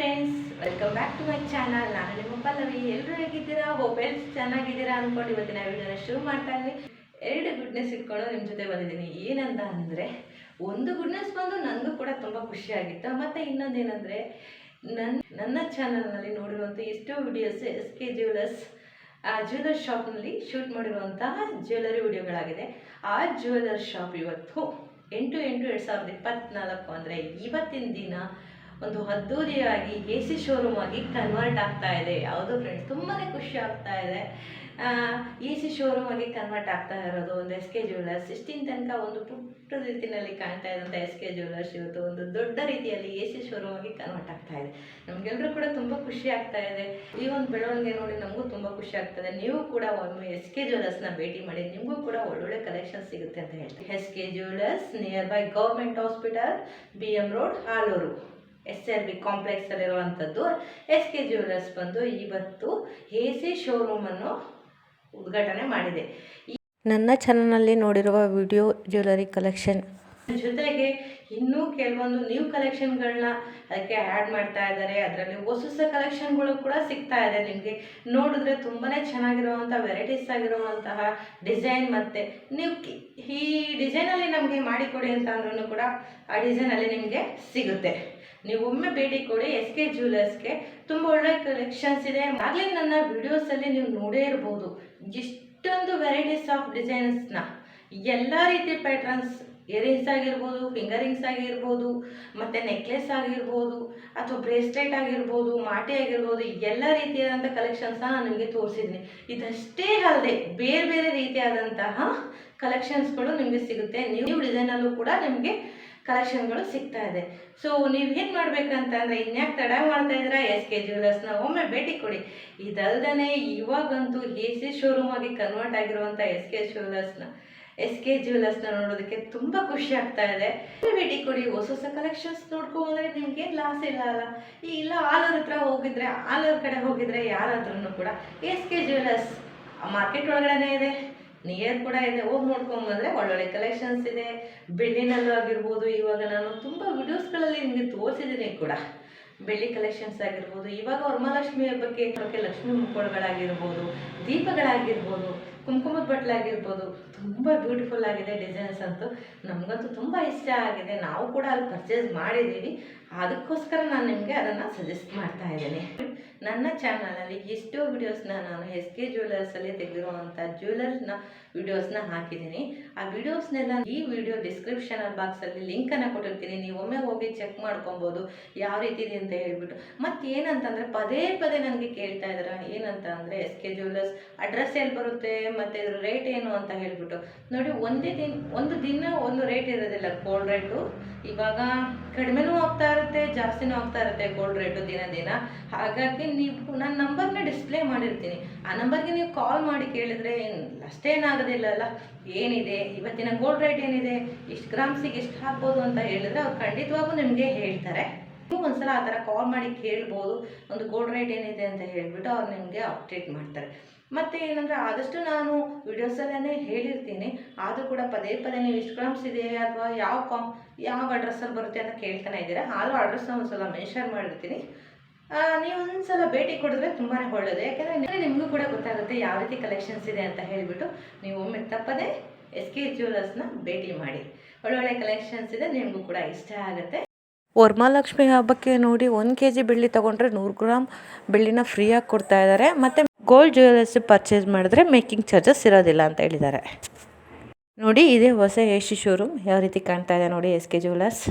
Friends welcome back to my channel ನಾನು ನಿಮ್ಮ ಪಲ್ಲವಿ. ಎಲ್ಲರೂ ಹೇಗಿದ್ದೀರಾ? ಮೊಬೈಲ್ಸ್ ಚೆನ್ನಾಗಿದ್ದೀರಾ ಅಂದ್ಕೊಂಡು ಇವತ್ತಿನ ವಿಡಿಯೋನ ಶುರು ಮಾಡ್ತಾ ಇದ್ದೀನಿ. ಎರಡು ಗುಡ್ನೆಸ್ ಇಟ್ಕೊಂಡು ನಿಮ್ಮ ಜೊತೆ ಬಂದಿದ್ದೀನಿ. ಏನಂತ ಅಂದರೆ, ಒಂದು ಗುಡ್ನೆಸ್ ಬಂದು ನನಗೂ ಕೂಡ ತುಂಬ ಖುಷಿಯಾಗಿತ್ತು. ಮತ್ತು ಇನ್ನೊಂದೇನೆಂದರೆ ನನ್ನ ನನ್ನ ಚಾನಲ್ನಲ್ಲಿ ನೋಡಿರುವಂಥ ಎಷ್ಟೋ ವಿಡಿಯೋಸ್ ಎಸ್ ಕೆ ಜ್ಯುವೆಲರ್ಸ್ ಆ ಜ್ಯುವೆಲರ್ ಶಾಪ್ನಲ್ಲಿ ಶೂಟ್ ಮಾಡಿರುವಂತಹ ಜ್ಯುವೆಲರಿ ವಿಡಿಯೋಗಳಾಗಿದೆ ಆ ಜ್ಯುವೆಲರ್ ಶಾಪ್ ಇವತ್ತು ಎಂಟು ಎಂಟು ಎರಡು ಸಾವಿರದ ಇಪ್ಪತ್ತ್ನಾಲ್ಕು ಅಂದರೆ ಇವತ್ತಿನ ದಿನ ಒಂದು ಅದ್ದೂರಿಯಾಗಿ ಎ ಸಿ ಶೋರೂಮ್ ಆಗಿ ಕನ್ವರ್ಟ್ ಆಗ್ತಾ ಇದೆ. ಯಾವುದು ಫ್ರೆಂಡ್ಸ್ ತುಂಬಾ ಖುಷಿ ಆಗ್ತಾ ಇದೆ. ಎ ಸಿ ಶೋರೂಮ್ ಆಗಿ ಕನ್ವರ್ಟ್ ಆಗ್ತಾ ಇರೋದು ಒಂದು ಎಸ್ ಕೆ ಜ್ಯುವೆಲರ್ಸ್ ಇಷ್ಟಿನ ತನಕ ಒಂದು ಪುಟ್ಟ ರೀತಿಯಲ್ಲಿ ಕಾಣ್ತಾ ಇದ್ದಂಥ ಎಸ್ ಕೆ ಜ್ಯುವೆಲರ್ಸ್ ಇವತ್ತು ಒಂದು ದೊಡ್ಡ ರೀತಿಯಲ್ಲಿ ಎ ಸಿ ಶೋರೂಮ್ ಆಗಿ ಕನ್ವರ್ಟ್ ಆಗ್ತಾ ಇದೆ. ನಮಗೆಲ್ಲರೂ ಕೂಡ ತುಂಬ ಖುಷಿ ಆಗ್ತಾ ಇದೆ. ಈ ಒಂದು ಬೆಳವಣಿಗೆ ನೋಡಿ ನಮಗೂ ತುಂಬ ಖುಷಿ ಆಗ್ತದೆ. ನೀವು ಕೂಡ ಒಮ್ಮೆ ಎಸ್ ಕೆ ಜ್ಯುವೆಲರ್ಸ್ನ ಭೇಟಿ ಮಾಡಿ. ನಿಮಗೂ ಕೂಡ ಒಳ್ಳೊಳ್ಳೆ ಕಲೆಕ್ಷನ್ ಸಿಗುತ್ತೆ ಅಂತ ಹೇಳ್ತೀವಿ S K jewellers near by government hospital B M road Aluru S L B ಕಾಂಪ್ಲೆಕ್ಸಲ್ಲಿರುವಂಥದ್ದು S K jewellers ಬಂದು ಇವತ್ತು ಎ ಸಿ ಶೋರೂಮನ್ನು ಉದ್ಘಾಟನೆ ಮಾಡಿದೆ. ನನ್ನ ಚಾನಲ್ನಲ್ಲಿ ನೋಡಿರುವ ವಿಡಿಯೋ ಜ್ಯುವೆಲರಿ ಕಲೆಕ್ಷನ್. ಜೊತೆಗೆ ಇನ್ನೂ ಕೆಲವೊಂದು ನ್ಯೂ ಕಲೆಕ್ಷನ್ಗಳನ್ನ ಅದಕ್ಕೆ ಆ್ಯಡ್ ಮಾಡ್ತಾ ಇದ್ದಾರೆ. ಅದರಲ್ಲಿ ಹೊಸ ಹೊಸ ಕಲೆಕ್ಷನ್ಗಳು ಕೂಡ ಸಿಗ್ತಾ ಇದೆ. ನಿಮಗೆ ನೋಡಿದ್ರೆ ತುಂಬಾ ಚೆನ್ನಾಗಿರುವಂಥ ವೆರೈಟೀಸ್ ಆಗಿರುವಂತಹ ಡಿಸೈನ್ ಮತ್ತು ನೀವು ಈ ಡಿಸೈನಲ್ಲಿ ನಮಗೆ ಮಾಡಿಕೊಡಿ ಅಂತ ಅಂದ್ರೂ ಕೂಡ ಆ ಡಿಸೈನಲ್ಲಿ ನಿಮಗೆ ಸಿಗುತ್ತೆ. ನೀವು ಒಮ್ಮೆ ಭೇಟಿ ಕೊಡಿ ಎಸ್ ಕೆ ಜ್ಯುವೆಲರ್ಸ್ಗೆ ತುಂಬ ಒಳ್ಳೆ ಕಲೆಕ್ಷನ್ಸ್ ಇದೆ. ಆಗಲೇ ನನ್ನ ವಿಡಿಯೋಸಲ್ಲಿ ನೀವು ನೋಡೇ ಇರ್ಬೋದು. ಎಷ್ಟೊಂದು ವೆರೈಟೀಸ್ ಆಫ್ ಡಿಸೈನ್ಸ್ನ ಎಲ್ಲ ರೀತಿ ಪ್ಯಾಟರ್ನ್ಸ್ ಇಯರಿಂಗ್ಸ್ ಆಗಿರ್ಬೋದು ಫಿಂಗರಿಂಗ್ಸ್ ಆಗಿರ್ಬೋದು, ಮತ್ತು ನೆಕ್ಲೆಸ್ ಆಗಿರ್ಬೋದು, ಅಥವಾ ಬ್ರೇಸ್ಲೆಟ್ ಆಗಿರ್ಬೋದು, ಮಾಟೆ ಆಗಿರ್ಬೋದು, ಎಲ್ಲ ರೀತಿಯಾದಂಥ ಕಲೆಕ್ಷನ್ಸ್ನ ನಾನು ನಿಮಗೆ ತೋರಿಸಿದ್ದೀನಿ. ಇದಷ್ಟೇ ಅಲ್ಲದೆ ಬೇರೆ ಬೇರೆ ರೀತಿಯಾದಂತಹ ಕಲೆಕ್ಷನ್ಸ್ಗಳು ನಿಮಗೆ ಸಿಗುತ್ತೆ. ನೀವು ಡಿಸೈನಲ್ಲೂ ಕೂಡ ನಿಮಗೆ ಕಲೆಕ್ಷನ್ಗಳು ಸಿಗ್ತಾ ಇದೆ. ಸೊ ನೀವು ಏನು ಮಾಡಬೇಕಂತಂದರೆ, ಇನ್ಯಾಕೆ ತಡ ಮಾಡ್ತಾ ಇದ್ದೀರಾ? ಎಸ್ ಕೆ ಜ್ಯುವೆಲರ್ಸ್ನ ಒಮ್ಮೆ ಭೇಟಿ ಕೊಡಿ. ಇದಲ್ದೇ ಇವಾಗಂತೂ ಎ ಸಿ ಶೋರೂಮ್ ಆಗಿ ಕನ್ವರ್ಟ್ ಆಗಿರುವಂಥ ಎಸ್ ಕೆ ಜ್ಯುವೆಲರ್ಸ್ನ ಎಸ್ ಕೆ ಜ್ಯುವೆಲರ್ಸ್ನ ನೋಡೋದಕ್ಕೆ ತುಂಬ ಖುಷಿ ಆಗ್ತಾ ಇದೆ. ಭೇಟಿ ಕೊಡಿ. ಹೊಸ ಹೊಸ ಕಲೆಕ್ಷನ್ಸ್ ನೋಡ್ಕೊಂಡ್ರೆ ನಿಮ್ಗೆ ಲಾಸ್ ಇಲ್ಲ ಅಲ್ಲ. ಈ ಇಲ್ಲ ಆಲೂರ್ ಹತ್ರ ಹೋಗಿದ್ರೆ, ಆಲೂರ್ ಕಡೆ ಹೋಗಿದ್ರೆ ಯಾರಾದ್ರೂ ಕೂಡ ಎಸ್ ಕೆ ಜ್ಯುವೆಲರ್ಸ್ ಮಾರ್ಕೆಟ್ ಒಳಗಡೆನೇ ಇದೆ. ನಿಯರ್ ಕೂಡ ಇದೆ. ಹೋಗಿ ನೋಡ್ಕೊಂಬಂದ್ರೆ ಒಳ್ಳೊಳ್ಳೆ ಕಲೆಕ್ಷನ್ಸ್ ಇದೆ. ಬೆಳ್ಳಿನಲ್ಲೂ ಆಗಿರ್ಬೋದು, ಇವಾಗ ನಾನು ತುಂಬ ವಿಡಿಯೋಸ್ಗಳಲ್ಲಿ ನಿಮಗೆ ತೋರಿಸಿದ್ದೀನಿ ಕೂಡ. ಬೆಳ್ಳಿ ಕಲೆಕ್ಷನ್ಸ್ ಆಗಿರ್ಬೋದು, ಇವಾಗ ವರಮಹಾಲಕ್ಷ್ಮಿ ಹಬ್ಬಕ್ಕೆ ಲಕ್ಷ್ಮೀ ಲಕ್ಷ್ಮಿ ಮುಕ್ಕೋಳುಗಳಾಗಿರ್ಬೋದು, ದೀಪಗಳಾಗಿರ್ಬೋದು. ಕುಂಕುಮದ ಬಟ್ಲಾಗಿರ್ಬೋದು ತುಂಬ ಬ್ಯೂಟಿಫುಲ್ ಆಗಿದೆ ಡಿಸೈನ್ಸ್ ಅಂತೂ. ನಮಗಂತೂ ತುಂಬ ಇಷ್ಟ ಆಗಿದೆ. ನಾವು ಕೂಡ ಅಲ್ಲಿ ಪರ್ಚೇಸ್ ಮಾಡಿದ್ದೀವಿ ಅದಕ್ಕೋಸ್ಕರ ನಾನು ನಿಮಗೆ ಅದನ್ನು ಸಜೆಸ್ಟ್ ಮಾಡ್ತಾ ಇದ್ದೀನಿ. ನನ್ನ ಚಾನಲಲ್ಲಿ ಎಷ್ಟೋ ವಿಡಿಯೋಸ್ನ ನಾನು ಎಸ್ ಕೆ ಜ್ಯುವೆಲರ್ಸಲ್ಲಿ ತೆಗೆದಿರುವಂಥ ಜ್ಯುವೆಲರ್ಸ್ನ ವಿಡಿಯೋಸ್ನ ಹಾಕಿದ್ದೀನಿ. ಆ ವಿಡಿಯೋಸ್ನೆಲ್ಲ ಈ ವಿಡಿಯೋ ಡಿಸ್ಕ್ರಿಪ್ಷನ್ ಬಾಕ್ಸಲ್ಲಿ ಲಿಂಕನ್ನು ಕೊಟ್ಟಿರ್ತೀನಿ. ನೀವು ಒಮ್ಮೆ ಹೋಗಿ ಚೆಕ್ ಮಾಡ್ಕೊಬೋದು. ಯಾವ ರೀತಿ ಇದೆ ಅಂತ ಹೇಳ್ಬಿಟ್ಟು. ಮತ್ತು ಏನಂತಂದರೆ ಪದೇ ಪದೇ ನನಗೆ ಕೇಳ್ತಾ ಇದ್ದಾರೆ ಏನಂತ ಅಂದರೆ ಎಸ್ ಕೆ ಜ್ಯುವೆಲರ್ಸ್ ಅಡ್ರೆಸ್ ಎಲ್ಲಿ ಬರುತ್ತೆ ಮತ್ತು ಇದ್ರ ರೇಟ್ ಏನು ಅಂತ ಹೇಳ್ಬಿಟ್ಟು. ನೋಡಿ, ಒಂದೇ ದಿನ, ಒಂದು ದಿನ ಒಂದು ರೇಟ್ ಇರೋದಿಲ್ಲ ಗೋಲ್ಡ್ ರೇಟು ಇವಾಗ ಕಡಿಮೆನೂ ಹೋಗ್ತಾ ಇರುತ್ತೆ, ಜಾಸ್ತಿನೂ ಹೋಗ್ತಾ ಇರುತ್ತೆ ಗೋಲ್ಡ್ ರೇಟು ದಿನ ದಿನ. ಹಾಗಾಗಿ ನೀವು ನನ್ನ ನಂಬರ್ನ ಡಿಸ್ಪ್ಲೇ ಮಾಡಿರ್ತೀನಿ. ಆ ನಂಬರ್ಗೆ ನೀವು ಕಾಲ್ ಮಾಡಿ ಕೇಳಿದ್ರೆ ಏನು ಅಷ್ಟೇನಾಗೋದಿಲ್ಲಲ್ಲ ಏನಿದೆ? ಇವತ್ತಿನ ಗೋಲ್ಡ್ ರೇಟ್ ಏನಿದೆ? ಇಷ್ಟು ಗ್ರಾಮ್ಸಿಗೆ ಎಷ್ಟು ಹಾಕ್ಬೋದು ಅಂತ ಹೇಳಿದ್ರೆ ಅವ್ರು ಖಂಡಿತವಾಗೂ ನಿಮಗೆ ಹೇಳ್ತಾರೆ. ನೀವು ಒಂದ್ಸಲ ಆ ಥರ ಕಾಲ್ ಮಾಡಿ ಕೇಳ್ಬೋದು. ಒಂದು ಗೋಲ್ಡ್ ರೇಟ್ ಏನಿದೆ ಅಂತ ಹೇಳ್ಬಿಟ್ಟು ಅವ್ರು ನಿಮಗೆ ಅಪ್ಡೇಟ್ ಮಾಡ್ತಾರೆ. ಮತ್ತು ಏನಂದರೆ ಆದಷ್ಟು ನಾನು ವಿಡಿಯೋಸಲ್ಲೇ ಹೇಳಿರ್ತೀನಿ. ಆದರೂ ಕೂಡ ಪದೇ ಪದೇ ನೀವು ಇಷ್ಟು ಗ್ರಾಮ್ಸ್ ಇದೆ ಅಥವಾ ಯಾವ ಕಾಮ್ ಯಾವ ಅಡ್ರೆಸ್ಸಲ್ಲಿ ಬರುತ್ತೆ ಅಂತ ಕೇಳ್ತಾನೆ ಇದ್ದೀರಾ. ಆದರೂ ಅಡ್ರೆಸ್ನ ಒಂದು ಸಲ ಮೆನ್ಷನ್ ಮಾಡಿರ್ತೀನಿ ನೀವು ಒಂದ್ಸಲ ಭೇಟಿ ಕೊಡಿದ್ರೆ ತುಂಬಾ ಒಳ್ಳೆಯದು ನಿಮಗೆ ನಿಮಗೂ ಕೂಡ ಗೊತ್ತಾಗುತ್ತೆ ಯಾವ ರೀತಿ ಕಲೆಕ್ಷನ್ಸ್ ಇದೆ ಅಂತ ಹೇಳಿಬಿಟ್ಟು ನೀವು ಒಮ್ಮೆ ತಪ್ಪದೇ ಎಸ್ ಕೆ ಜ್ಯುವೆಲರ್ಸ್ನ ಭೇಟಿ ಮಾಡಿ. ಒಳ್ಳೊಳ್ಳೆ ಕಲೆಕ್ಷನ್ಸ್ ಇದೆ, ನಿಮಗೂ ಕೂಡ ಇಷ್ಟ ಆಗುತ್ತೆ. ವರಮಹಾಲಕ್ಷ್ಮಿ ಹಬ್ಬಕ್ಕೆ ನೋಡಿ ಒಂದು ಕೆ ಜಿ ಬೆಳ್ಳಿ ತೊಗೊಂಡ್ರೆ ನೂರು ಗ್ರಾಮ್ ಬೆಳ್ಳಿನ ಫ್ರೀಯಾಗಿ ಕೊಡ್ತಾ ಇದ್ದಾರೆ. ಮತ್ತು ಗೋಲ್ಡ್ ಜ್ಯುವೆಲರ್ಸ್ ಪರ್ಚೇಸ್ ಮಾಡಿದ್ರೆ ಮೇಕಿಂಗ್ ಚಾರ್ಜಸ್ ಇರೋದಿಲ್ಲ ಅಂತ ಹೇಳಿದ್ದಾರೆ. ನೋಡಿ, ಇದೇ ಹೊಸ ಎ ಸಿ ಶೋರೂಮ್ ಯಾವ ರೀತಿ ಕಾಣ್ತಾ ಇದೆ ನೋಡಿ ಎಸ್ ಕೆ ಜ್ಯುವೆಲರ್ಸ್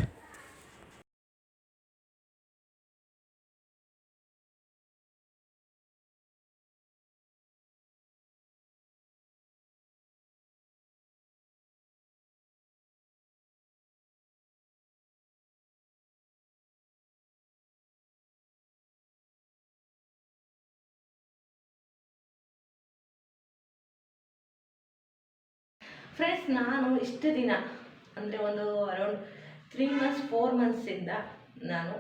ಫ್ರೆಂಡ್ಸ್ ನಾನು ಇಷ್ಟು ದಿನ, ಅಂದರೆ ಒಂದು ಅರೌಂಡ್ ತ್ರೀ ಮಂತ್ಸ್ ಫೋರ್ ಮಂತ್ಸಿಂದ ನಾನು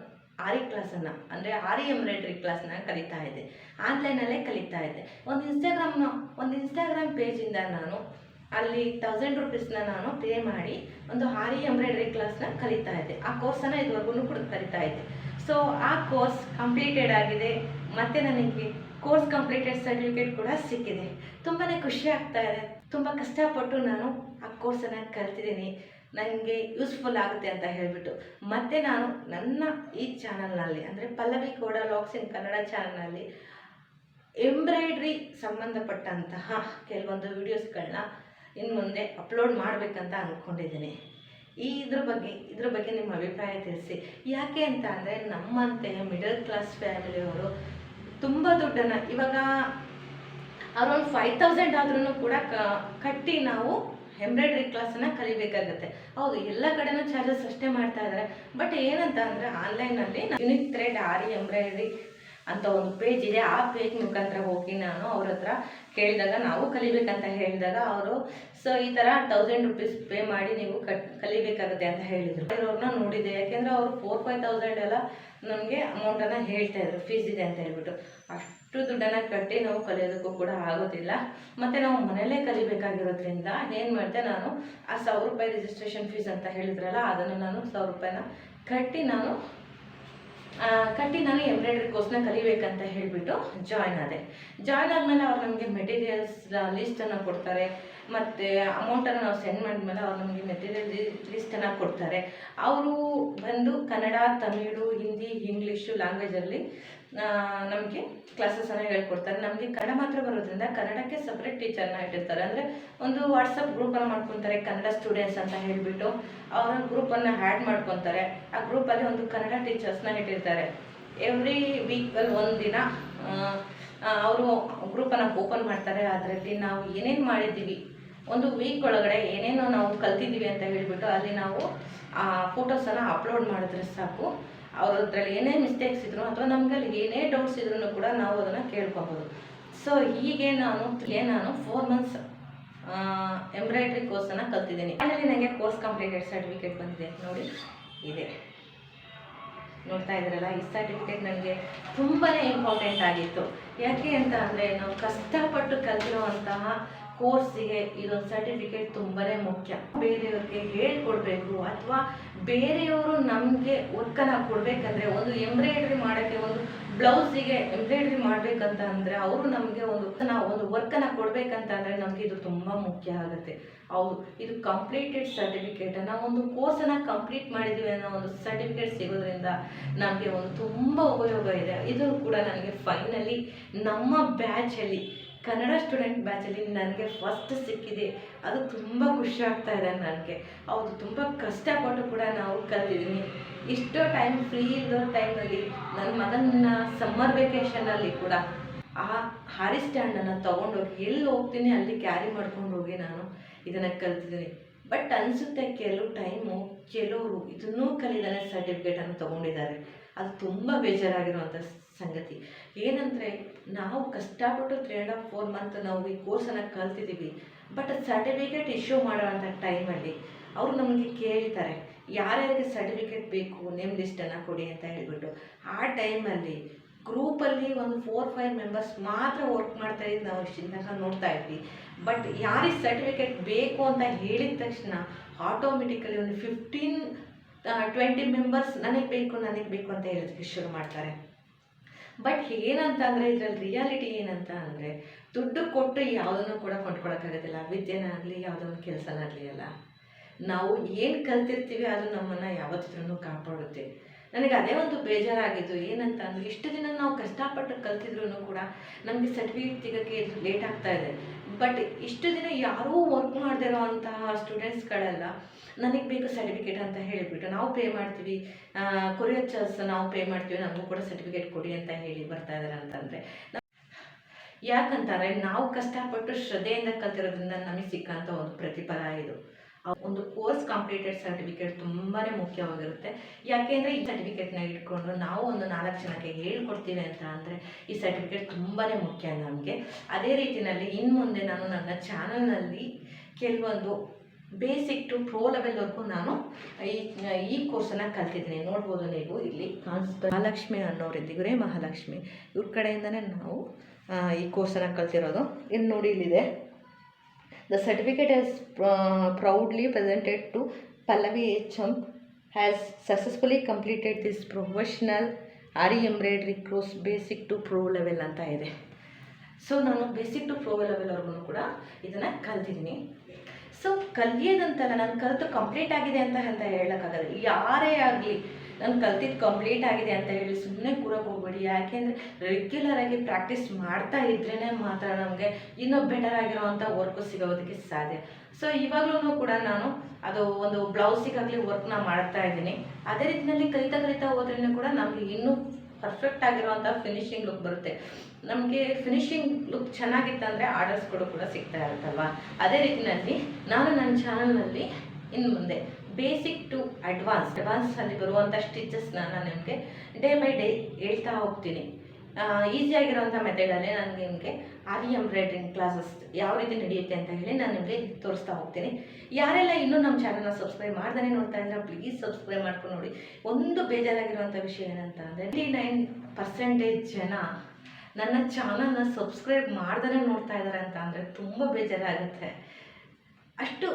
ಆರಿ ಕ್ಲಾಸನ್ನು ಅಂದರೆ ಆರಿ ಎಂಬ್ರಾಯ್ಡ್ರಿ ಕ್ಲಾಸ್ನ ಕಲಿತಾ ಇದ್ದೆ. ಆನ್ಲೈನಲ್ಲೇ ಕಲಿತಾ ಇದ್ದೆ. ಒಂದು ಇನ್ಸ್ಟಾಗ್ರಾಮ್ನ ಒಂದು ಇನ್ಸ್ಟಾಗ್ರಾಮ್ ಪೇಜಿಂದ ನಾನು ಅಲ್ಲಿ ತೌಸಂಡ್ ರುಪೀಸ್ನ ನಾನು ಪೇ ಮಾಡಿ ಒಂದು ಆರಿ ಎಂಬ್ರಾಯ್ಡ್ರಿ ಕ್ಲಾಸ್ನ ಕಲಿತಾ ಇದ್ದೆ. ಆ ಕೋರ್ಸನ್ನು ಇದುವರೆಗೂ ಕೂಡ ಕಲಿತಾ ಇದ್ದೆ. ಸೊ ಆ ಕೋರ್ಸ್ ಕಂಪ್ಲೀಟೆಡ್ ಆಗಿದೆ. ಮತ್ತು ನನಗೆ ಕೋರ್ಸ್ ಕಂಪ್ಲೀಟೆಡ್ ಸರ್ಟಿಫಿಕೇಟ್ ಕೂಡ ಸಿಕ್ಕಿದೆ. ತುಂಬಾ ಖುಷಿ ಆಗ್ತಾ ಇದೆ. ತುಂಬ ಕಷ್ಟಪಟ್ಟು ನಾನು ಆ ಕೋರ್ಸನ್ನು ಕಲ್ತಿದ್ದೀನಿ. ನನಗೆ ಯೂಸ್ಫುಲ್ ಆಗುತ್ತೆ ಅಂತ ಹೇಳಿಬಿಟ್ಟು. ಮತ್ತೆ ನಾನು ನನ್ನ ಈ ಚಾನಲ್ನಲ್ಲಿ, ಅಂದರೆ ಪಲ್ಲವಿ ಕೋಡ ಲಾಕ್ಸ್ ಇನ್ ಕನ್ನಡ ಚಾನಲ್ನಲ್ಲಿ ಎಂಬ್ರಾಯ್ಡ್ರಿ ಸಂಬಂಧಪಟ್ಟಂತಹ ಕೆಲವೊಂದು ವಿಡಿಯೋಸ್ಗಳನ್ನ ಇನ್ನು ಮುಂದೆ ಅಪ್ಲೋಡ್ ಮಾಡಬೇಕಂತ ಅಂದ್ಕೊಂಡಿದ್ದೀನಿ ಈ ಇದ್ರ ಬಗ್ಗೆ ಇದ್ರ ಬಗ್ಗೆ ನಿಮ್ಮ ಅಭಿಪ್ರಾಯ ತಿಳಿಸಿ. ಯಾಕೆ ಅಂತ ಅಂದರೆ ನಮ್ಮಂತೆ ಮಿಡಲ್ ಕ್ಲಾಸ್ ಫ್ಯಾಮಿಲಿಯವರು ತುಂಬ ದುಡ್ಡನ್ನು. ಇವಾಗ ಅರೌಂಡ್ ಫೈವ್ ತೌಸಂಡ್ ಆದ್ರೂ ಕೂಡ ಕಟ್ಟಿ ನಾವು ಎಂಬ್ರಾಯ್ಡ್ರಿ ಕ್ಲಾಸನ್ನು ಕಲಿಬೇಕಾಗುತ್ತೆ. ಹೌದು, ಎಲ್ಲ ಕಡೆನೂ ಚಾರ್ಜಸ್ ಅಷ್ಟೇ ಮಾಡ್ತಾ ಇದ್ದಾರೆ ಬಟ್ ಏನಂತ ಅಂದರೆ ಆನ್ಲೈನಲ್ಲಿ ಯುನಿಕ್ ಥ್ರೆಡ್ ಆರಿ ಎಂಬ್ರಾಯ್ಡ್ರಿ ಅಂತ ಒಂದು ಪೇಜ್ ಇದೆ. ಆ ಪೇಜ್ ಮುಖಾಂತರ ಹೋಗಿ ನಾನು ಅವ್ರ ಹತ್ರ ಕೇಳಿದಾಗ ನಾವು ಕಲಿಬೇಕಂತ ಹೇಳಿದಾಗ ಅವರು ಸೊ ಈ ಥರ ತೌಸಂಡ್ ರುಪೀಸ್ ಪೇ ಮಾಡಿ ನೀವು ಕಟ್, ಕಲಿಬೇಕಾಗುತ್ತೆ ಅಂತ ಹೇಳಿದರು. ಅವ್ರನ್ನ ನೋಡಿದೆ. ಯಾಕೆಂದರೆ ಅವರು ಫೋರ್ ಫೈವ್ ತೌಸಂಡ್ ಎಲ್ಲ ನಮಗೆ ಅಮೌಂಟನ್ನು ಹೇಳ್ತಾ ಇದ್ರು. ಫೀಸ್ ಇದೆ ಅಂತ ಹೇಳ್ಬಿಟ್ಟು. ಅಷ್ಟು ದುಡ್ಡನ್ನು ಕಟ್ಟಿ ನಾವು ಕಲಿಯೋದಕ್ಕೂ ಕೂಡ ಆಗೋದಿಲ್ಲ. ಮತ್ತು ನಾವು ಮನೆಯಲ್ಲೇ ಕಲಿಬೇಕಾಗಿರೋದ್ರಿಂದ ಏನು ಮಾಡಿದೆ ನಾನು, ಆ ಸಾವಿರ ರೂಪಾಯಿ ರಿಜಿಸ್ಟ್ರೇಷನ್ ಫೀಸ್ ಅಂತ ಹೇಳಿದ್ರಲ್ಲ, ಅದನ್ನು ನಾನು ಸಾವಿರ ರೂಪಾಯಿನ ಕಟ್ಟಿ ನಾನು ಕಟ್ಟಿ ನಾನು ಎಂಬ್ರಾಯ್ಡ್ರಿ ಕೋರ್ಸ್ನ ಕಲಿಬೇಕಂತ ಹೇಳಿಬಿಟ್ಟು ಜಾಯ್ನ್ ಆದೆ. ಜಾಯ್ನ್ ಆದಮೇಲೆ ಅವ್ರು ನಮಗೆ ಮೆಟೀರಿಯಲ್ಸ್ ಲಿಸ್ಟನ್ನು ಕೊಡ್ತಾರೆ. ಮತ್ತು ಅಮೌಂಟನ್ನು ನಾವು ಸೆಂಡ್ ಮಾಡಿದ್ಮೇಲೆ ಅವ್ರು ನಮಗೆ ಮೆಟೀರಿಯಲ್ ಲಿಸ್ಟನ್ನು ಕೊಡ್ತಾರೆ. ಅವರು ಬಂದು ಕನ್ನಡ, ತಮಿಳು, ಹಿಂದಿ ಇಂಗ್ಲೀಷು ಲ್ಯಾಂಗ್ವೇಜಲ್ಲಿ ನಮಗೆ ಕ್ಲಾಸಸನ್ನು ಹೇಳ್ಕೊಡ್ತಾರೆ. ನಮಗೆ ಕನ್ನಡ ಮಾತ್ರ ಬರೋದ್ರಿಂದ ಕನ್ನಡಕ್ಕೆ ಸಪ್ರೇಟ್ ಟೀಚರ್ನ ಇಟ್ಟಿರ್ತಾರೆ. ಅಂದರೆ ಒಂದು ವಾಟ್ಸಪ್ ಗ್ರೂಪನ್ನು ಮಾಡ್ಕೊತಾರೆ, ಕನ್ನಡ ಸ್ಟೂಡೆಂಟ್ಸ್ ಅಂತ ಹೇಳಿಬಿಟ್ಟು ಅವರ ಗ್ರೂಪನ್ನು ಆ್ಯಡ್ ಮಾಡ್ಕೊತಾರೆ. ಆ ಗ್ರೂಪಲ್ಲಿ ಒಂದು ಕನ್ನಡ ಟೀಚರ್ಸ್ನ ಇಟ್ಟಿರ್ತಾರೆ. ಎವ್ರಿ ವೀಕಲ್ಲಿ ದಿನ ಅವರು ಗ್ರೂಪನ್ನು ಓಪನ್ ಮಾಡ್ತಾರೆ. ಅದರಲ್ಲಿ ನಾವು ಏನೇನು ಮಾಡಿದ್ದೀವಿ? ಒಂದು ವೀಕ್ ಒಳಗಡೆ ಏನೇನೋ ನಾವು ಕಲ್ತಿದ್ದೀವಿ ಅಂತ ಹೇಳಿಬಿಟ್ಟು ಅಲ್ಲಿ ನಾವು ಆ ಫೋಟೋಸನ್ನು ಅಪ್ಲೋಡ್ ಮಾಡಿದ್ರೆ ಸಾಕು. ಅವ್ರ ಏನೇ ಮಿಸ್ಟೇಕ್ಸ್ ಇದ್ರು ಅಥವಾ ನಮ್ಗೆ ಅಲ್ಲಿ ಏನೇ ಡೌಟ್ಸ್ ಇದ್ರೂ ಕೂಡ ನಾವು ಅದನ್ನು ಕೇಳ್ಕೊಬೋದು. ಸೊ ಹೀಗೆ ನಾನು ನಾನು ಫೋರ್ ಮಂತ್ಸ್ ಎಂಬ್ರಾಯ್ಡ್ರಿ ಕೋರ್ಸನ್ನು ಕಲ್ತಿದ್ದೀನಿ. ಆಮೇಲೆ ನನಗೆ ಕೋರ್ಸ್ ಕಂಪ್ಲೀಟೆಡ್ ಸರ್ಟಿಫಿಕೇಟ್ ಬಂದಿದೆ. ನೋಡಿ, ಇದೆ. ನೋಡ್ತಾ ಇದ್ರಲ್ಲ ಈ ಸರ್ಟಿಫಿಕೇಟ್ ನನಗೆ ತುಂಬಾ ಇಂಪಾರ್ಟೆಂಟ್ ಆಗಿತ್ತು. ಯಾಕೆ ಅಂತ ಅಂದರೆ ನಾವು ಕಷ್ಟಪಟ್ಟು ಕಲಿತಿರುವಂತಹ ಕೋರ್ಸಿಗೆ ಇದೊಂದು ಸರ್ಟಿಫಿಕೇಟ್ ತುಂಬಾ ಮುಖ್ಯ. ಬೇರೆಯವ್ರಿಗೆ ಹೇಳ್ಕೊಡ್ಬೇಕು ಅಥವಾ ಬೇರೆಯವರು ನಮಗೆ ವರ್ಕನ್ನು ಕೊಡಬೇಕಂದ್ರೆ ಒಂದು ಎಂಬ್ರಾಯ್ಡ್ರಿ ಮಾಡೋಕ್ಕೆ ಒಂದು ಬ್ಲೌಸಿಗೆ ಎಂಬ್ರಾಯ್ಡ್ರಿ ಮಾಡಬೇಕಂತ ಅಂದರೆ ಅವರು ನಮಗೆ ಒಂದು ನಾವು ಒಂದು ವರ್ಕನ್ನು ಕೊಡಬೇಕಂತ ಅಂದರೆ ನಮಗೆ ಇದು ತುಂಬ ಮುಖ್ಯ ಆಗುತ್ತೆ. ಹೌದು, ಇದು ಕಂಪ್ಲೀಟೆಡ್ ಸರ್ಟಿಫಿಕೇಟ್ ನಾವು ಒಂದು ಕೋರ್ಸನ್ನು ಕಂಪ್ಲೀಟ್ ಮಾಡಿದ್ದೀವಿ ಅನ್ನೋ ಒಂದು ಸರ್ಟಿಫಿಕೇಟ್ ಸಿಗೋದ್ರಿಂದ ನಮಗೆ ಒಂದು ತುಂಬ ಉಪಯೋಗ ಇದೆ. ಇದು ಕೂಡ ನನಗೆ ಫೈನಲಿ ನಮ್ಮ ಬ್ಯಾಚಲ್ಲಿ ಕನ್ನಡ ಸ್ಟೂಡೆಂಟ್ ಬ್ಯಾಚಲ್ಲಿ ನನಗೆ ಫಸ್ಟ್ ಸಿಕ್ಕಿದೆ. ಅದು ತುಂಬ ಖುಷಿ ಆಗ್ತಾ ಇದೆ ನನಗೆ. ಹೌದು, ತುಂಬ ಕಷ್ಟಪಟ್ಟು ಕೂಡ ನಾವು ಕಲ್ತಿದ್ದೀನಿ ಇಷ್ಟೋ ಟೈಮ್ ಫ್ರೀ ಇರೋ ಟೈಮಲ್ಲಿ ನನ್ನ ಮಗನ ಸಮ್ಮರ್ ವೆಕೇಷನಲ್ಲಿ ಕೂಡ ಆ ಹಾರಿ ಸ್ಟ್ಯಾಂಡನ್ನು ತೊಗೊಂಡೋಗಿ ಎಲ್ಲಿ ಹೋಗ್ತೀನಿ ಅಲ್ಲಿ ಕ್ಯಾರಿ ಮಾಡ್ಕೊಂಡು ಹೋಗಿ ನಾನು ಇದನ್ನು ಕಲ್ತಿದ್ದೀನಿ ಬಟ್ ಅನಿಸುತ್ತೆ ಕೆಲವು ಟೈಮು ಕೆಲವರು ಇದನ್ನೂ ಕಲಿದಾನೆ ಸರ್ಟಿಫಿಕೇಟನ್ನು ತೊಗೊಂಡಿದ್ದಾರೆ. ಅದು ತುಂಬ ಬೇಜಾರಾಗಿರುವಂಥ ಸಂಗತಿ. ಏನಂದರೆ ನಾವು ಕಷ್ಟಪಟ್ಟು three and half four month ನಾವು ಈ ಕೋರ್ಸನ್ನು ಕಲ್ತಿದ್ದೀವಿ. ಬಟ್ ಸರ್ಟಿಫಿಕೇಟ್ ಇಶ್ಯೂ ಮಾಡೋವಂಥ ಟೈಮಲ್ಲಿ ಅವರು ನಮಗೆ ಕೇಳ್ತಾರೆ, ಯಾರ್ಯಾರಿಗೆ ಸರ್ಟಿಫಿಕೇಟ್ ಬೇಕು ನೇಮ್ ಲಿಸ್ಟನ್ನು ಕೊಡಿ ಅಂತ ಹೇಳಿಬಿಟ್ಟು. ಆ ಟೈಮಲ್ಲಿ ಗ್ರೂಪಲ್ಲಿ ಒಂದು ಫೋರ್ ಫೈವ್ ಮೆಂಬರ್ಸ್ ಮಾತ್ರ ವರ್ಕ್ ಮಾಡ್ತಾ ಇದ್ದು ನಾವು ಇಷ್ಟಿಂದ ನೋಡ್ತಾ ಇದ್ವಿ. ಬಟ್ ಯಾರಿಗೆ ಸರ್ಟಿಫಿಕೇಟ್ ಬೇಕು ಅಂತ ಹೇಳಿದ ತಕ್ಷಣ ಆಟೋಮೆಟಿಕಲಿ ಒಂದು ಫಿಫ್ಟೀನ್ ಟ್ವೆಂಟಿ ಮೆಂಬರ್ಸ್ ನನಗೆ ಬೇಕು ನನಗೆ ಬೇಕು ಅಂತ ಹೇಳೋದಕ್ಕೆ ಶುರು ಮಾಡ್ತಾರೆ. ಬಟ್ ಏನಂತ ಅಂದರೆ ಇದರಲ್ಲಿ ರಿಯಾಲಿಟಿ ಏನಂತ ಅಂದರೆ ದುಡ್ಡು ಕೊಟ್ಟು ಯಾವುದನ್ನು ಕೂಡ ಕೊಂಡ್ಕೊಳಕ್ಕಾಗೋದಿಲ್ಲ. ವಿದ್ಯೆನಾಗಲಿ ಯಾವುದೋ ಒಂದು ಕೆಲಸನಾಗಲಿ ಅಲ್ಲ. ನಾವು ಏನು ಕಲ್ತಿರ್ತೀವಿ ಅದು ನಮ್ಮನ್ನು ಯಾವತ್ತಿದ್ರೂ ಕಾಪಾಡುತ್ತೆ. ನನಗೆ ಅದೇ ಒಂದು ಬೇಜಾರಾಗಿದ್ದು. ಏನಂತ ಅಂದರೆ ಇಷ್ಟು ದಿನ ನಾವು ಕಷ್ಟಪಟ್ಟು ಕಲ್ತಿದ್ರು ಕೂಡ ನಮಗೆ ಸರ್ಟಿಫಿಕೇಟ್ ಸಿಗೋಕ್ಕೆ ಲೇಟ್ ಆಗ್ತಾ ಇದೆ. ಬಟ್ ಇಷ್ಟು ದಿನ ಯಾರೂ ವರ್ಕ್ ಮಾಡದೇ ಇರೋವಂತಹ ಸ್ಟೂಡೆಂಟ್ಸ್ಗಳೆಲ್ಲ ನನಗೆ ಬೇಕು ಸರ್ಟಿಫಿಕೇಟ್ ಅಂತ ಹೇಳಿಬಿಟ್ಟು ನಾವು ಪೇ ಮಾಡ್ತೀವಿ. ಕೊರಿಯರ್ ಚಾರ್ಜ್ ನಾವು ಪೇ ಮಾಡ್ತೀವಿ, ನಮಗೂ ಕೂಡ ಸರ್ಟಿಫಿಕೇಟ್ ಕೊಡಿ ಅಂತ ಹೇಳಿ ಬರ್ತಾ ಇದ್ದಾರೆ ಅಂತಂದರೆ. ಯಾಕಂತಾರೆ ನಾವು ಕಷ್ಟಪಟ್ಟು ಶ್ರದ್ಧೆಯಿಂದ ಕಲ್ತಿರೋದ್ರಿಂದ ನಮಗೆ ಸಿಕ್ಕಂಥ ಒಂದು ಪ್ರತಿಫಲ ಇದು. ಒಂದು ಕೋರ್ಸ್ ಕಂಪ್ಲೀಟೆಡ್ ಸರ್ಟಿಫಿಕೇಟ್ ತುಂಬಾ ಮುಖ್ಯವಾಗಿರುತ್ತೆ. ಯಾಕೆಂದರೆ ಈ ಸರ್ಟಿಫಿಕೇಟ್ನ ಇಟ್ಕೊಂಡು ನಾವು ಒಂದು ನಾಲ್ಕು ಜನಕ್ಕೆ ಹೇಳ್ಕೊಡ್ತೀವಿ ಅಂತ ಅಂದರೆ ಈ ಸರ್ಟಿಫಿಕೇಟ್ ತುಂಬಾ ಮುಖ್ಯ ನಮಗೆ. ಅದೇ ರೀತಿಯಲ್ಲಿ ಇನ್ನು ಮುಂದೆ ನಾನು ನನ್ನ ಚಾನಲ್ನಲ್ಲಿ ಕೆಲವೊಂದು ಬೇಸಿಕ್ ಟು ಪ್ರೋ ಲೆವೆಲ್ವರೆಗೂ ನಾನು ಈ ಈ ಕೋರ್ಸನ್ನು ಕಲ್ತಿದ್ದೀನಿ. ನೋಡ್ಬೋದು ನೀವು ಇಲ್ಲಿ ಮಹಾಲಕ್ಷ್ಮಿ ಅನ್ನೋರಿದ್ದೀವಿ. ಮಹಾಲಕ್ಷ್ಮಿ. ಇವ್ರ ಕಡೆಯಿಂದನೇ ನಾವು ಈ ಕೋರ್ಸನ್ನು ಕಲ್ತಿರೋದು. ಇನ್ನು ನೋಡಿ ಇಲ್ಲಿದೆ. The certificate is proudly presented to Pallavi H M has successfully completed this professional Aari embroidery course basic to pro level ಅಂತ ಇದೆ. ಸೊ ನಾನು ಬೇಸಿಕ್ ಟು ಪ್ರೋ ಲೆವೆಲ್ವರೆಗೂ ಕೂಡ ಇದನ್ನು ಕಲ್ತಿದ್ದೀನಿ. ಸೊ ಕಲಿಯೋದಂತಲ್ಲ ನಾನು ಕಲಿತು ಕಂಪ್ಲೀಟ್ ಆಗಿದೆ ಅಂತ ಅಂತ ಹೇಳೋಕ್ಕಾಗಲ್ಲ ಯಾರೇ ಆಗಲಿ ನಾನು ಕಲ್ತಿದ್ದು ಕಂಪ್ಲೀಟ್ ಆಗಿದೆ ಅಂತ ಹೇಳಿ ಸುಮ್ಮನೆ ಕೂರಕ್ಕೆ ಹೋಗ್ಬೇಡಿ. ಯಾಕೆಂದರೆ ರೆಗ್ಯುಲರ್ ಆಗಿ ಪ್ರಾಕ್ಟೀಸ್ ಮಾಡ್ತಾ ಇದ್ರೇ ಮಾತ್ರ ನಮಗೆ ಇನ್ನೂ ಬೆಟರ್ ಆಗಿರೋವಂಥ ವರ್ಕು ಸಿಗೋದಕ್ಕೆ ಸಾಧ್ಯ. ಸೊ ಇವಾಗಲೂ ಕೂಡ ನಾನು ಅದು ಒಂದು ಬ್ಲೌಸಿಗಾಗಲಿ ವರ್ಕ್ನ ಮಾಡ್ತಾ ಇದ್ದೀನಿ. ಅದೇ ರೀತಿಯಲ್ಲಿ ಕಲಿತಾ ಕಲಿತಾ ಹೋದ್ರೂ ಕೂಡ ನಮಗೆ ಇನ್ನೂ ಪರ್ಫೆಕ್ಟ್ ಆಗಿರುವಂಥ ಫಿನಿಶಿಂಗ್ ಲುಕ್ ಬರುತ್ತೆ. ನಮಗೆ ಫಿನಿಶಿಂಗ್ ಲುಕ್ ಚೆನ್ನಾಗಿತ್ತಂದರೆ ಆರ್ಡರ್ಸ್ಗಳು ಕೂಡ ಸಿಗ್ತಾ ಇರುತ್ತಲ್ವ? ಅದೇ ರೀತಿಯಲ್ಲಿ ನಾನು ನನ್ನ ಚಾನಲ್ನಲ್ಲಿ ಇನ್ನು ಮುಂದೆ ಬೇಸಿಕ್ ಟು ಅಡ್ವಾನ್ಸ್ ಅಡ್ವಾನ್ಸ್ ಅಲ್ಲಿ ಬರುವಂಥ ಸ್ಟಿಚಸ್ನ ನಾನು ನಿಮಗೆ ಡೇ ಬೈ ಡೇ ಹೇಳ್ತಾ ಹೋಗ್ತೀನಿ. ಈಸಿಯಾಗಿರೋಂಥ ಮೆಥಡಲ್ಲೇ ನಾನು ನಿಮಗೆ ಆರಿ ಎಂಬ್ರಾಯ್ಡ್ರಿಂಗ್ ಕ್ಲಾಸಸ್ ಯಾವ ರೀತಿ ನಡೆಯುತ್ತೆ ಅಂತ ಹೇಳಿ ನಾನು ನಿಮಗೆ ತೋರಿಸ್ತಾ ಹೋಗ್ತೀನಿ. ಯಾರೆಲ್ಲ ಇನ್ನೂ ನಮ್ಮ ಚಾನಲ್ನ ಸಬ್ಸ್ಕ್ರೈಬ್ ಮಾಡ್ದೇ ನೋಡ್ತಾ ಇದ್ರೆ ಪ್ಲೀಸ್ ಸಬ್ಸ್ಕ್ರೈಬ್ ಮಾಡ್ಕೊಂಡು ನೋಡಿ. ಒಂದು ಬೇಜಾರಾಗಿರುವಂಥ ವಿಷಯ ಏನಂತ ಅಂದರೆ ಟ್ವೆಂಟಿ ನೈನ್ ಪರ್ಸೆಂಟೇಜ್ ಜನ ನನ್ನ ಚಾನಲ್ನ ಸಬ್ಸ್ಕ್ರೈಬ್ ಮಾಡ್ದೇ ನೋಡ್ತಾ ಇದ್ದಾರೆ ಅಂತ ಅಂದರೆ ತುಂಬ ಬೇಜಾರಾಗುತ್ತೆ. ಅಷ್ಟು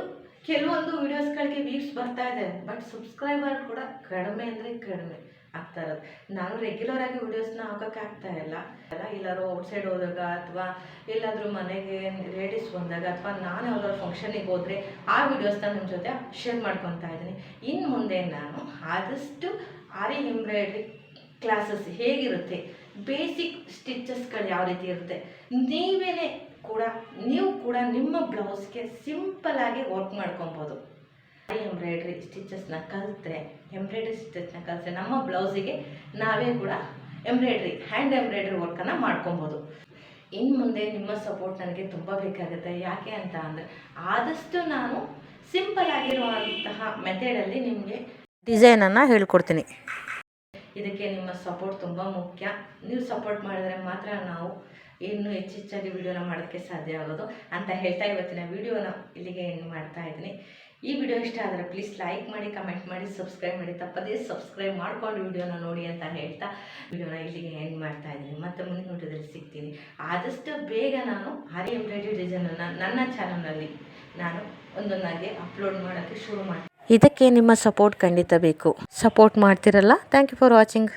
ಕೆಲವೊಂದು ವೀಡಿಯೋಸ್ಗಳಿಗೆ ವೀಕ್ಸ್ ಬರ್ತಾ ಇದೆ ಬಟ್ ಸಬ್ಸ್ಕ್ರೈಬರ್ ಕೂಡ ಕಡಿಮೆ ಅಂದರೆ ಕಡಿಮೆ ಆಗ್ತಾ ಇರೋದು. ನಾನು ರೆಗ್ಯುಲರ್ ಆಗಿ ವೀಡಿಯೋಸ್ನ ಆಗ್ತಾ ಇಲ್ಲ. ಅಲ್ಲ ಔಟ್ಸೈಡ್ ಹೋದಾಗ ಅಥವಾ ಎಲ್ಲಾದರೂ ಮನೆಗೆ ಲೇಡೀಸ್ ಬಂದಾಗ ಅಥವಾ ನಾನು ಯಾವ್ದಾದ್ರು ಫಂಕ್ಷನಿಗೆ ಹೋದರೆ ಆ ವೀಡಿಯೋಸ್ನ ನಿಮ್ಮ ಜೊತೆ ಶೇರ್ ಮಾಡ್ಕೊತಾ ಇದ್ದೀನಿ. ಇನ್ನು ಮುಂದೆ ನಾನು ಆದಷ್ಟು ಆರಿ ಎಂಬ್ರಾಯ್ಡ್ರಿ ಕ್ಲಾಸಸ್ ಹೇಗಿರುತ್ತೆ? ಬೇಸಿಕ್ ಸ್ಟಿಚಸ್ಗಳು ಯಾವ ರೀತಿ ಇರುತ್ತೆ? ನೀವೇ ಕೂಡ ನೀವು ಕೂಡ ನಿಮ್ಮ ಬ್ಲೌಸ್ಗೆ ಸಿಂಪಲ್ಲಾಗಿ ವರ್ಕ್ ಮಾಡ್ಕೊಬೋದು. ಎಂಬ್ರಾಯ್ಡ್ರಿ ಸ್ಟಿಚಸ್ನ ಕಲಿತ್ರೆ, ಎಂಬ್ರಾಯ್ಡ್ರಿ ಸ್ಟಿಚಸ್ನ ಕಲಿತ್ರೆ ನಮ್ಮ ಬ್ಲೌಸಿಗೆ ನಾವೇ ಕೂಡ ಎಂಬ್ರಾಯ್ಡ್ರಿ, ಹ್ಯಾಂಡ್ ಎಂಬ್ರಾಯ್ಡ್ರಿ ವರ್ಕನ್ನು ಮಾಡ್ಕೊಬೋದು. ಇನ್ನು ಮುಂದೆ ನಿಮ್ಮ ಸಪೋರ್ಟ್ ನನಗೆ ತುಂಬ ಬೇಕಾಗುತ್ತೆ. ಯಾಕೆ ಅಂತ ಅಂದರೆ ಆದಷ್ಟು ನಾನು ಸಿಂಪಲ್ ಆಗಿರುವಂತಹ ಮೆಥಡಲ್ಲಿ ನಿಮಗೆ ಡಿಸೈನನ್ನು ಹೇಳ್ಕೊಡ್ತೀನಿ. ಇದಕ್ಕೆ ನಿಮ್ಮ ಸಪೋರ್ಟ್ ತುಂಬ ಮುಖ್ಯ. ನೀವು ಸಪೋರ್ಟ್ ಮಾಡಿದ್ರೆ ಮಾತ್ರ ನಾವು ಇನ್ನೂ ಹೆಚ್ಚೆಚ್ಚಾಗಿ ವಿಡಿಯೋನ ಮಾಡೋಕ್ಕೆ ಸಾಧ್ಯ ಆಗೋದು ಅಂತ ಹೇಳ್ತಾ ಇವತ್ತಿನ ವಿಡಿಯೋನ ಇಲ್ಲಿಗೆ ಎಂಡ್ ಮಾಡ್ತಾ ಇದ್ದೀನಿ. ಈ ವಿಡಿಯೋ ಇಷ್ಟ ಆದರೆ ಪ್ಲೀಸ್ ಲೈಕ್ ಮಾಡಿ ಕಮೆಂಟ್ ಮಾಡಿ ಸಬ್ಸ್ಕ್ರೈಬ್ ಮಾಡಿ. ತಪ್ಪದೇ ಸಬ್ಸ್ಕ್ರೈಬ್ ಮಾಡ್ಕೊಂಡು ವಿಡಿಯೋನ ನೋಡಿ ಅಂತ ಹೇಳ್ತಾ ವಿಡಿಯೋನ ಇಲ್ಲಿಗೆ ಎಂಡ್ ಮಾಡ್ತಾ ಇದ್ದೀನಿ. ಮತ್ತೆ ಮುಂದಿನ ವಿಡಿಯೋದಲ್ಲಿ ಸಿಗ್ತೀನಿ. ಆದಷ್ಟು ಬೇಗ ನಾನು ಹರಿ ಎಂಬ್ರಾಯ್ಡ್ರಿ ಡಿಸೈನನ್ನು ನನ್ನ ಚಾನಲ್ನಲ್ಲಿ ನಾನು ಒಂದೊಂದಾಗಿ ಅಪ್ಲೋಡ್ ಮಾಡೋಕ್ಕೆ ಶುರು ಮಾಡ್ತೀನಿ. ಇದಕ್ಕೆ ನಿಮ್ಮ ಸಪೋರ್ಟ್ ಖಂಡಿತ ಬೇಕು. ಸಪೋರ್ಟ್ ಮಾಡ್ತಿರಲ್ಲ? Thank you for watching